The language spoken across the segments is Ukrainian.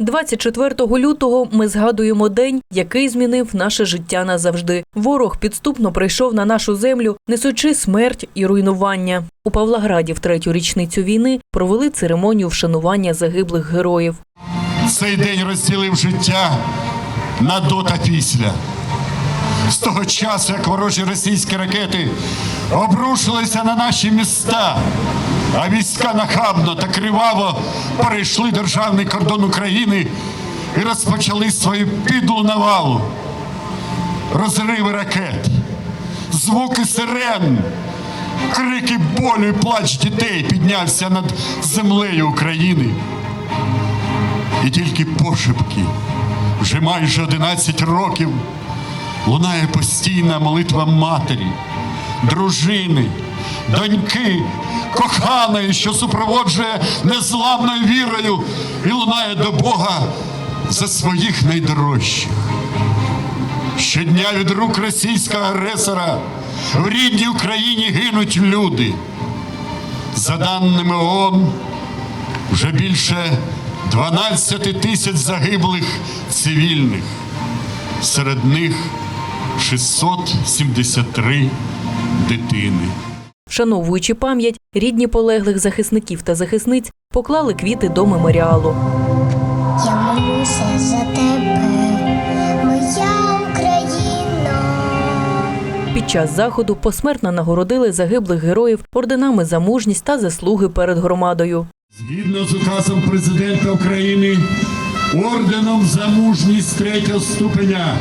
24 лютого ми згадуємо день, який змінив наше життя назавжди. Ворог підступно прийшов на нашу землю, несучи смерть і руйнування. У Павлограді в третю річницю війни провели церемонію вшанування загиблих героїв. Цей день розділив життя на до та після. З того часу, як ворожі російські ракети обрушилися на наші міста, а війська нахабно та криваво перейшли державний кордон України і розпочали свою підлу навалу. Розриви ракет, звуки сирен, крики болю і плач дітей піднявся над землею України. І тільки пошепки вже майже 11 років лунає постійна молитва матері, дружини, доньки, коханої, що супроводжує незламною вірою і лунає до Бога за своїх найдорожчих. Щодня від рук російського агресора в рідній Україні гинуть люди. За даними ООН, вже більше 12 тисяч загиблих цивільних. Серед них 673 дитини. Вшановуючи пам'ять, рідні полеглих захисників та захисниць поклали квіти до меморіалу. Я молюся за тебе, моя Україна. Під час заходу посмертно нагородили загиблих героїв орденами за мужність та заслуги перед громадою. Згідно з указом президента України, орденом за мужність третього ступеня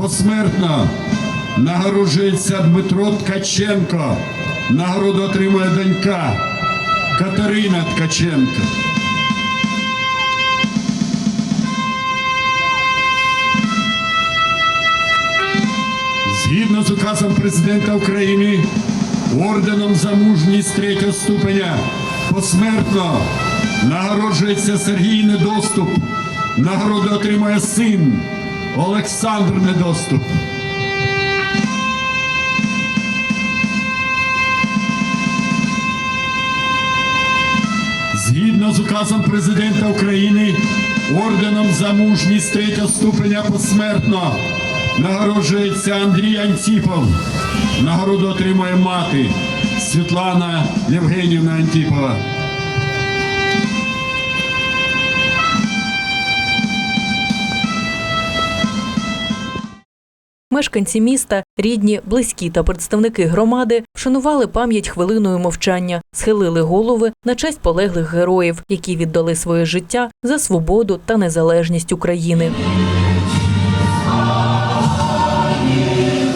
посмертно нагороджується Дмитро Ткаченко. Нагороду отримує донька Катерина Ткаченко. Згідно з указом президента України, орденом за мужність третього ступеня посмертно нагороджується Сергій Недоступ. Нагороду отримує син Олександр Недоступ. Указом президента України, орденом за мужність третього ступеня посмертно нагороджується Андрій Антіпов. Нагороду отримує мати Світлана Євгенівна Антіпова. Мешканці міста, рідні, близькі та представники громади вшанували пам'ять хвилиною мовчання, схилили голови на честь полеглих героїв, які віддали своє життя за свободу та незалежність України.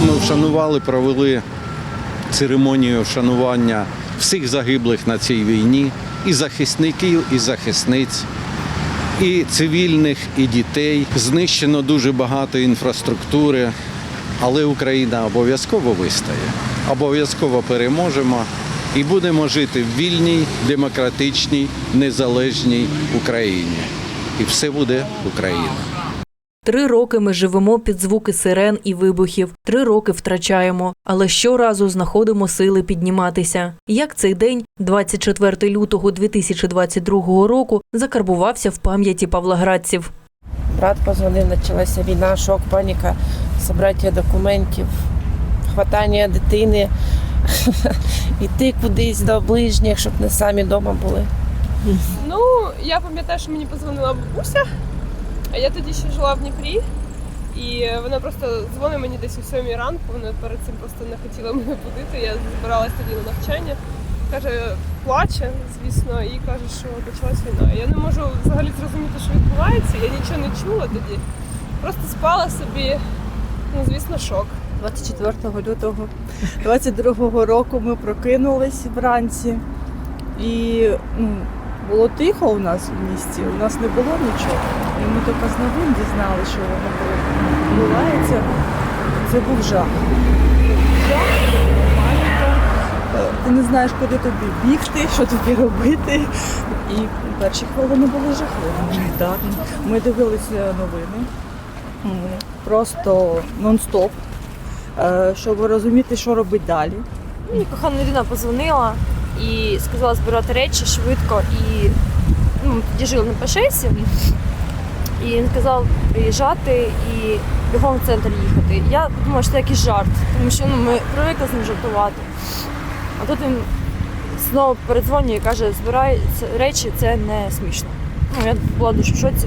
Ми вшанували, провели церемонію вшанування всіх загиблих на цій війні, і захисників, і захисниць, і цивільних, і дітей. Знищено дуже багато інфраструктури, але Україна обов'язково вистає, обов'язково переможемо і будемо жити в вільній, демократичній, незалежній Україні. І все буде Україна. Три роки ми живемо під звуки сирен і вибухів. Три роки втрачаємо, але щоразу знаходимо сили підніматися. Як цей день, 24 лютого 2022 року, закарбувався в пам'яті павлоградців. Брат позвонив, почалася війна, шок, паніка, собраття документів, хватання дитини, йти кудись до ближніх, щоб не самі вдома були. Ну, я пам'ятаю, що мені позвонила бабуся, а я тоді ще жила в Дніпрі. І вона просто дзвонить мені десь о 7 ранку, вона перед цим просто не хотіла мене будити. Я збиралась тоді на навчання. Каже, плаче, звісно, і каже, що почалась війна. Я не можу взагалі зрозуміти, що відбувається. Я нічого не чула тоді. Просто спала собі, ну, звісно, шок. 24 лютого 22 року ми прокинулись вранці і ну, було тихо у нас в місті, у нас не було нічого. І ми тільки з новин дізналися, що воно відбувається. Це був жах паніка. Е, Ти не знаєш, куди тобі бігти, що тобі робити. І перші хвилини були жахливими. Так. Ми дивилися новини. Просто нон-стоп е, щоб розуміти, що робити далі. Мені кохана людина позвонила і сказала збирати речі швидко і ну, ми тоді жили на Пашесі. І він сказав приїжджати і бігом в центр їхати. Я думала, що це якийсь жарт, тому що ну, ми привикли з ним жартувати. А тут він знову передзвонює і каже, збирай речі, це не смішно. Ну, я була дуже в шоці.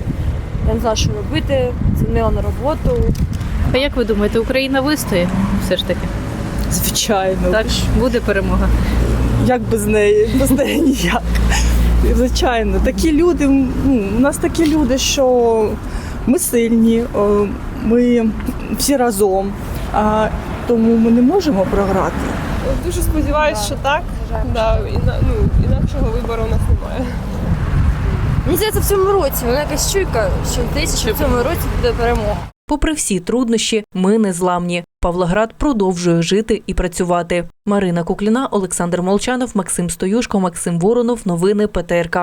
Я не знала, що робити, дзвонила на роботу. А як ви думаєте, Україна вистоїть все ж таки? Звичайно. Так, буде перемога. Як без неї? Без неї ніяк. Звичайно, такі люди, ну, у нас такі люди, що ми сильні, ми всі разом, тому ми не можемо програти. Дуже сподіваюся, що так. Да, іна- ну, інакшого вибору у нас немає. Мені здається, в цьому році вона якась чуйка, що здається, що в цьому році буде перемога. Попри всі труднощі, ми не зламні. Павлоград продовжує жити і працювати. Марина Кукліна, Олександр Молчанов, Максим Стоюшко, Максим Воронов. Новини ПТРК.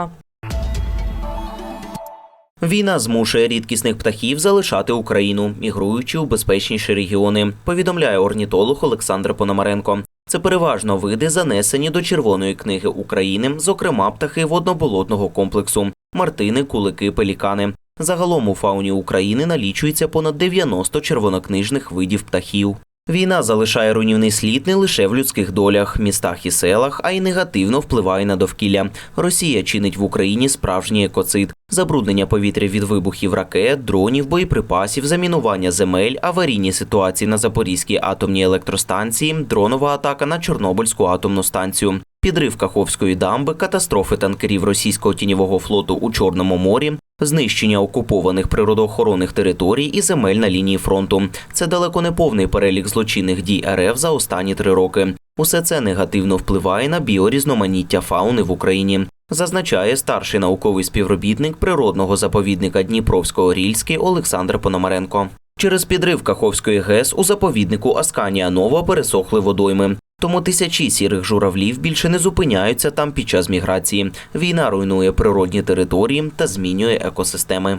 Війна змушує рідкісних птахів залишати Україну, мігруючи у безпечніші регіони. Повідомляє орнітолог Олександр Пономаренко. Це переважно види, занесені до Червоної книги України, зокрема птахи водноболотного комплексу, мартини, кулики, пелікани. Загалом у фауні України налічується понад 90 червонокнижних видів птахів. Війна залишає руйнівний слід не лише в людських долях, містах і селах, а й негативно впливає на довкілля. Росія чинить в Україні справжній екоцид, забруднення повітря від вибухів ракет, дронів, боєприпасів, замінування земель, аварійні ситуації на Запорізькій атомній електростанції, дронова атака на Чорнобильську атомну станцію. Підрив Каховської дамби, катастрофи танкерів російського тіньового флоту у Чорному морі, знищення окупованих природоохоронних територій і земель на лінії фронту. Це далеко не повний перелік злочинних дій РФ за останні три роки. Усе це негативно впливає на біорізноманіття фауни в Україні. Зазначає старший науковий співробітник природного заповідника Дніпровського-Рільський Олександр Пономаренко. Через підрив Каховської ГЕС у заповіднику Асканія Нова пересохли водойми. Тому тисячі сірих журавлів більше не зупиняються там під час міграції. Війна руйнує природні території та змінює екосистеми.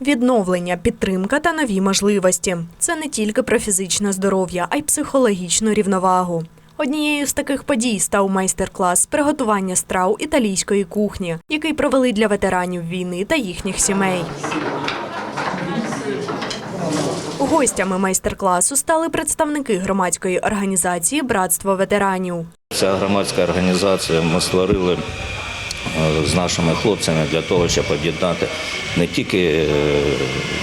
Відновлення, підтримка та нові можливості це не тільки про фізичне здоров'я, а й психологічну рівновагу. Однією з таких подій став майстер-клас приготування страв італійської кухні, який провели для ветеранів війни та їхніх сімей. Гостями майстер-класу стали представники громадської організації Братство ветеранів. Ця громадська організація ми створили е, з нашими хлопцями для того, щоб об'єднати не тільки е,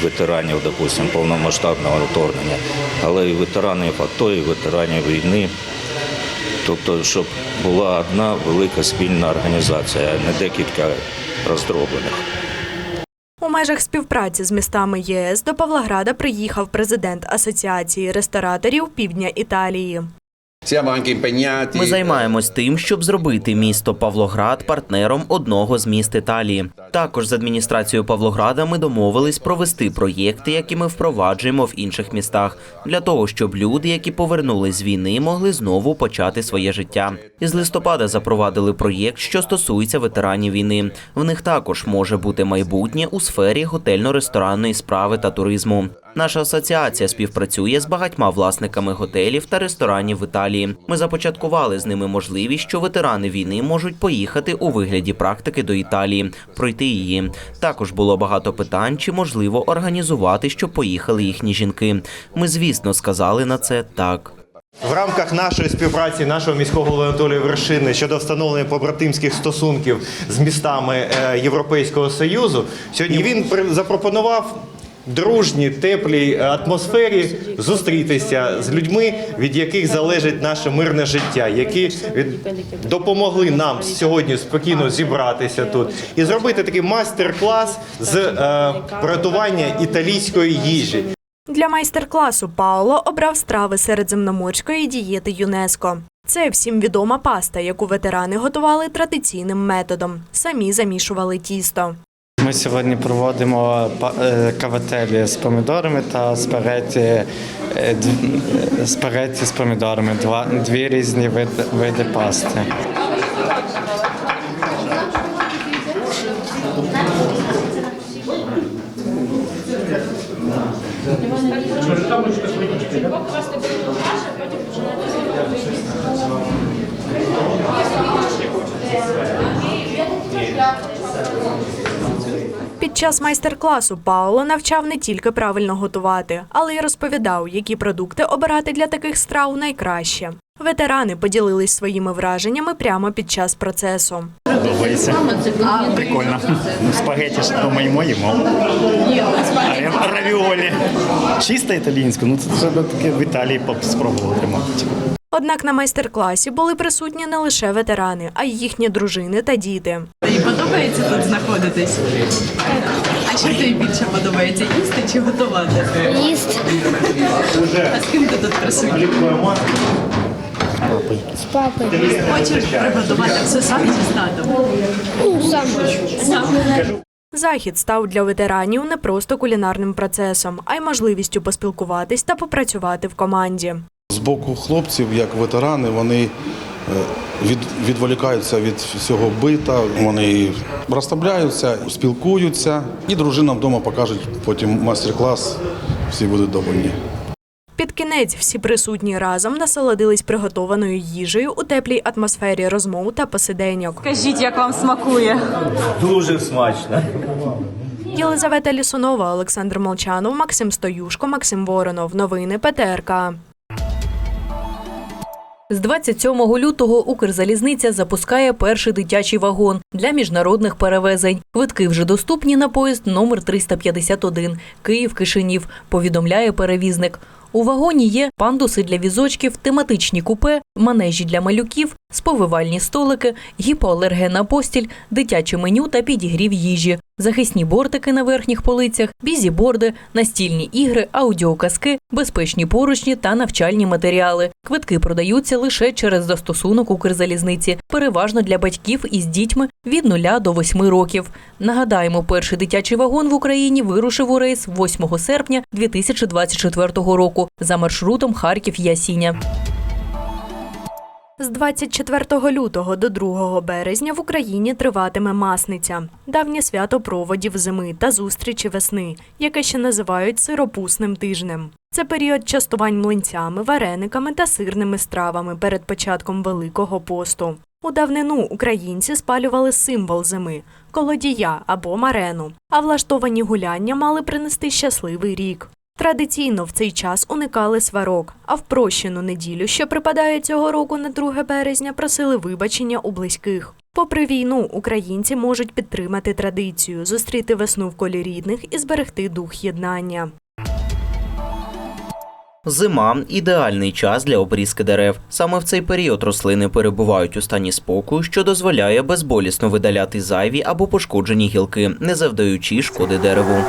ветеранів, допустим, повномасштабного вторгнення, але й ветеранів АТО, і ветеранів війни. Тобто, щоб була одна велика спільна організація, а не декілька роздроблених. Межах співпраці з містами ЄС до Павлограда приїхав президент Асоціації рестораторів Півдня Італії. Ми займаємось тим, щоб зробити місто Павлоград партнером одного з міст Італії. Також з адміністрацією Павлограда ми домовились провести проєкти, які ми впроваджуємо в інших містах, для того, щоб люди, які повернулись з війни, могли знову почати своє життя. Із листопада запровадили проєкт, що стосується ветеранів війни. В них також може бути майбутнє у сфері готельно-ресторанної справи та туризму. Наша асоціація співпрацює з багатьма власниками готелів та ресторанів в Італії. Ми започаткували з ними можливість, що ветерани війни можуть поїхати у вигляді практики до Італії, пройти її. Також було багато питань, чи можливо організувати, щоб поїхали їхні жінки. Ми, звісно, сказали на це так. В рамках нашої співпраці нашого міського голови Анатолія Вершини щодо встановлення побратимських стосунків з містами е, Європейського Союзу, сьогодні він запропонував дружній, теплій атмосфері зустрітися з людьми, від яких залежить наше мирне життя, які допомогли нам сьогодні спокійно зібратися тут і зробити такий майстер-клас з е, приготування італійської їжі. Для майстер-класу Паоло обрав страви середземноморської дієти ЮНЕСКО. Це всім відома паста, яку ветерани готували традиційним методом. Самі замішували тісто. Ми сьогодні проводимо е, кавателі з помідорами та спагетті, е, е, спагетті з помідорами. Два, дві різні види пасти. Під час майстер-класу Пауло навчав не тільки правильно готувати, але й розповідав, які продукти обирати для таких страв найкраще. Ветерани поділились своїми враженнями прямо під час процесу. Подобається. Прикольно. Спагеті ж дома їмо. Равіолі. Чисто італійську, ну це треба таке в Італії спробувати, мабуть. Однак на майстер-класі були присутні не лише ветерани, а й їхні дружини та діти. Тобі подобається тут знаходитись? А що тобі більше подобається їсти чи готувати? Їсти А з ким ти тут присутній? з папою. Хочеш приготувати все сам чи з татом? Ну, сам. Сам. Захід став для ветеранів не просто кулінарним процесом, а й можливістю поспілкуватись та попрацювати в команді. З боку хлопців, як ветерани, вони е, від, відволікаються від всього бита, вони розслабляються, спілкуються, і дружинам вдома покажуть потім майстер-клас, всі будуть довольні. Під кінець всі присутні разом насолодились приготованою їжею у теплій атмосфері розмов та посиденьок. Кажіть, як вам смакує? Дуже смачно. Єлизавета Лісунова, Олександр Молчанов, Максим Стоюшко, Максим Воронов. Новини ПТРК. З 27 лютого Укрзалізниця запускає перший дитячий вагон для міжнародних перевезень. Квитки вже доступні на поїзд номер 351 Київ-Кишинів, повідомляє перевізник. У вагоні є пандуси для візочків, тематичні купе, манежі для малюків, сповивальні столики, гіпоалергенна постіль, дитяче меню та підігрів їжі, захисні бортики на верхніх полицях, бізіборди, настільні ігри, аудіоказки, безпечні поручні та навчальні матеріали. Квитки продаються лише через застосунок Укрзалізниці, переважно для батьків із дітьми від 0 до 8 років. Нагадаємо, перший дитячий вагон в Україні вирушив у рейс 8 серпня 2024 року за маршрутом Харків-Ясіня. З 24 лютого до 2 березня в Україні триватиме масниця давнє свято проводів зими та зустрічі весни, яке ще називають сиропусним тижнем. Це період частувань млинцями, варениками та сирними стравами перед початком Великого посту. У давнину українці спалювали символ зими колодія або марену, а влаштовані гуляння мали принести щасливий рік. Традиційно в цей час уникали сварок, а в прощену неділю, що припадає цього року на 2 березня, просили вибачення у близьких. Попри війну, українці можуть підтримати традицію, зустріти весну в колі рідних і зберегти дух єднання. Зима ідеальний час для обрізки дерев. Саме в цей період рослини перебувають у стані спокою, що дозволяє безболісно видаляти зайві або пошкоджені гілки, не завдаючи шкоди дереву.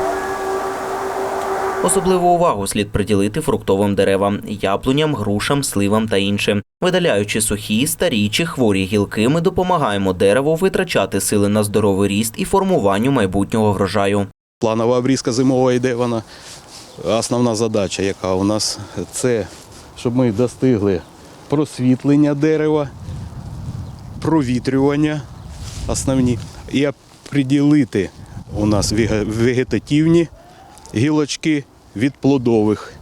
Особливу увагу слід приділити фруктовим деревам, яблуням, грушам, сливам та іншим. Видаляючи сухі, старі чи хворі гілки, ми допомагаємо дереву витрачати сили на здоровий ріст і формуванню майбутнього врожаю. Планова обрізка зимова йде вона. Основна задача, яка у нас, це щоб ми достигли просвітлення дерева, провітрювання основні, і оприділити у нас вегетативні гілочки від плодових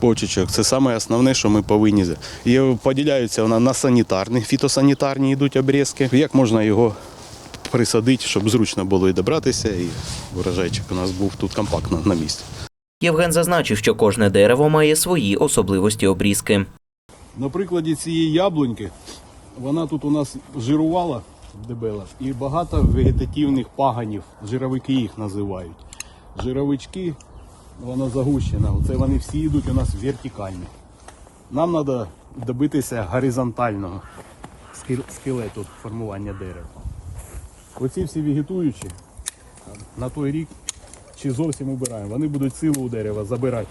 почечок. Це саме основне, що ми повинні. І поділяються вона на санітарні, фітосанітарні йдуть обрізки. Як можна його присадити, щоб зручно було і добратися, і урожайчик у нас був тут компактно на місці. Євген зазначив, що кожне дерево має свої особливості обрізки. На прикладі цієї яблуньки, вона тут у нас жирувала дебела, і багато вегетативних паганів, жировики їх називають. Жировички, вона загущена, оце вони всі йдуть у нас вертикальні. Нам треба добитися горизонтального скелету формування дерева. Оці всі вегетуючі на той рік чи зовсім убираємо. Вони будуть силу у дерева забирати.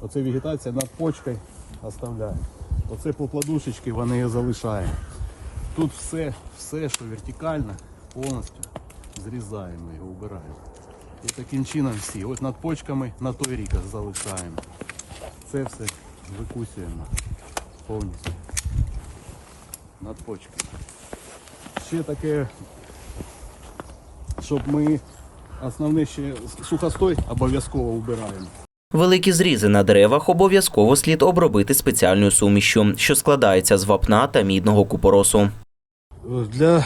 Оце вегетація над почкою оставляємо. Оце по плодушечки вони її залишаємо. Тут все, все, що вертикально, повністю зрізаємо його, убираємо. І таким чином всі. От над почками на той рік залишаємо. Це все викусуємо повністю. Над почками. Ще таке, щоб ми основне ще сухостой обов'язково убираємо. Великі зрізи на деревах обов'язково слід обробити спеціальною сумішю, що складається з вапна та мідного купоросу. Для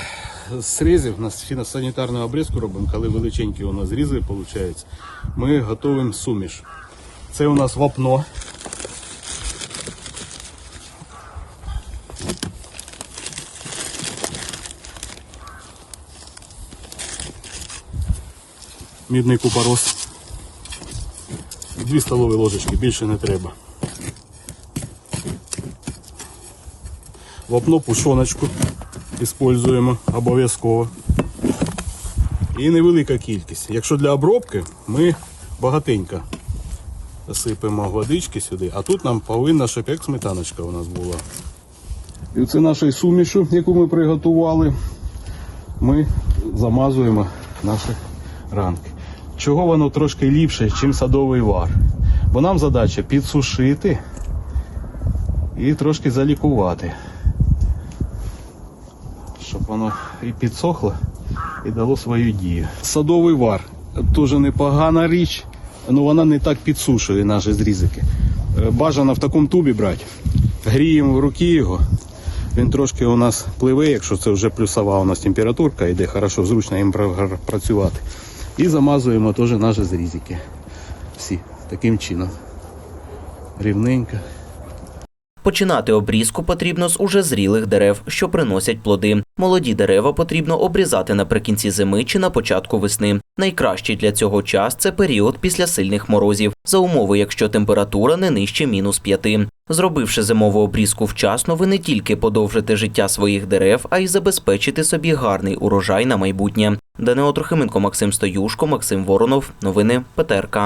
з срізів, у нас фіносанітарну обрізку робимо, коли величенькі у нас зрізи виходять, ми готуємо суміш. Це у нас вапно. Мідний купорос. Дві столові ложечки, більше не треба. Вапно пушоночку використовуємо обов'язково. І невелика кількість. Якщо для обробки, ми багатенько сипемо водички сюди, а тут нам повинна, щоб як сметаночка у нас була. І це нашою сумішу, яку ми приготували, ми замазуємо наші ранки. Чого воно трошки ліпше, ніж садовий вар? Бо нам задача підсушити і трошки залікувати щоб воно і підсохло, і дало свою дію. Садовий вар теж непогана річ, але вона не так підсушує наші зрізики. Е, Бажано в такому тубі брати. Гріємо в руки його. Він трошки у нас пливе, якщо це вже плюсова у нас температурка, йде хорошо, зручно їм працювати. І замазуємо теж наші зрізики. Всі таким чином. Рівненько. Починати обрізку потрібно з уже зрілих дерев, що приносять плоди. Молоді дерева потрібно обрізати наприкінці зими чи на початку весни. Найкращий для цього час це період після сильних морозів, за умови, якщо температура не нижче мінус п'яти. Зробивши зимову обрізку вчасно, ви не тільки подовжите життя своїх дерев, а й забезпечите собі гарний урожай на майбутнє. Данило Трохименко, Максим Стоюшко, Максим Воронов. Новини ПТРК.